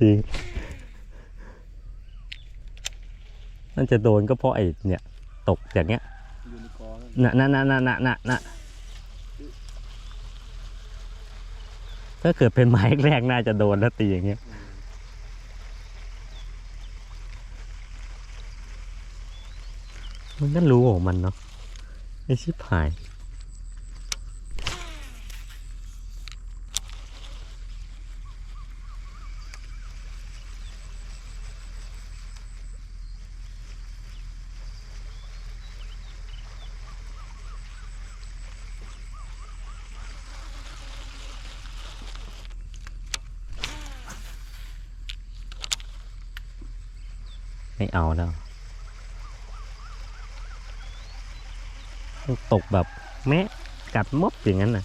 ทีน่าจะโดนก็เพราะไอ้เนี่ย ตกอย่างเงี้ยอยู่ในกองนั่นน่ะน่ะน่ะน่ะน่ะน่ะน่ะถ้าเกิดเป็นไม้แรกน่าจะโดนแล้วตีอย่างเงี้ยมันก็รู้ของมันเนาะไอชิบหาย ไม่เอาแล้วตกแบบแมะกัดมดอย่างนั้นน่ะ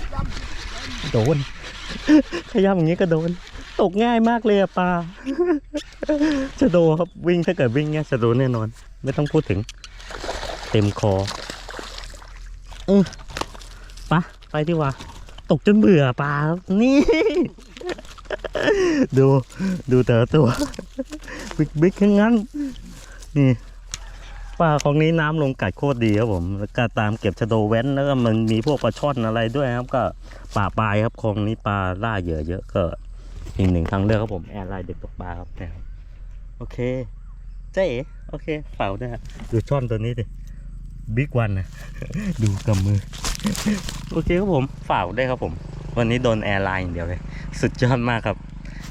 ม โดน ขย้ำอย่างนี้ก็โดน ตกง่ายมากเลยอะปลาจะโดครับวิ่งถ้าเกิดวิ่งเนี่ยจะโดนแน่นอน ไม่ต้องพูดถึง เต็มคอเออปะไปดีกว่า ตกจนเบื่อปลาครับนี่ ดูดูแต่ละตัว บิ๊กบิ๊กทั้งนั้น นี่ ปลาของนี้น้ำลงกัดโคตรดีครับผมแล้วก็ตามเก็บชะโดแว้นแล้วก็มันมีพวกปลาช่อนอะไรด้วยครับ ก็ป่าปลายครับคลองนี้ปลาล่าเหยื่อเยอะก็อีกหนึ่งทางเลือกครับผมแอร์ไลน์เด็กตกปลาครับนะครับโอเคเจ๊โอเคเฝ่าด้วยฮะดูช่อนตัวนี้ดิบิ๊กวันนะดูกำมือ โอเคครับผมฝ่าได้ครับผม วันนี้โดนแอร์ไลน์อย่างเดียวเลย สุดยอดมากครับ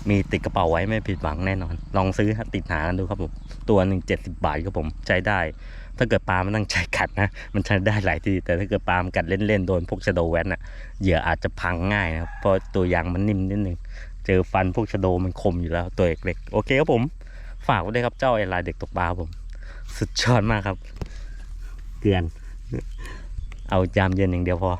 มีติดกระเป๋าไว้ไม่ผิดหวังแน่นอน ลองซื้อติดหากันดูครับผม ตัวหนึ่งเจ็ดสิบาทครับผมใช้ได้ ถ้าเกิดปลามันต้องใช้กัดนะ มันใช้ได้หลายทีแต่ถ้าเกิดปลามันกัดเล่นๆโดนพวกชะโดแว้นอะเหยื่ออาจจะพังง่ายนะครับเพราะตัวยางมันนิ่มนิดนึงเจอฟันพวกชะโดมันคมอยู่แล้วตัวเล็กๆโอเคครับผมฝากไว้ด้วยครับเจ้าไอลายเด็กตกปลาครับผม สุดยอดมากครับ เกลือน เอายามเย็นอย่างเดียวพอ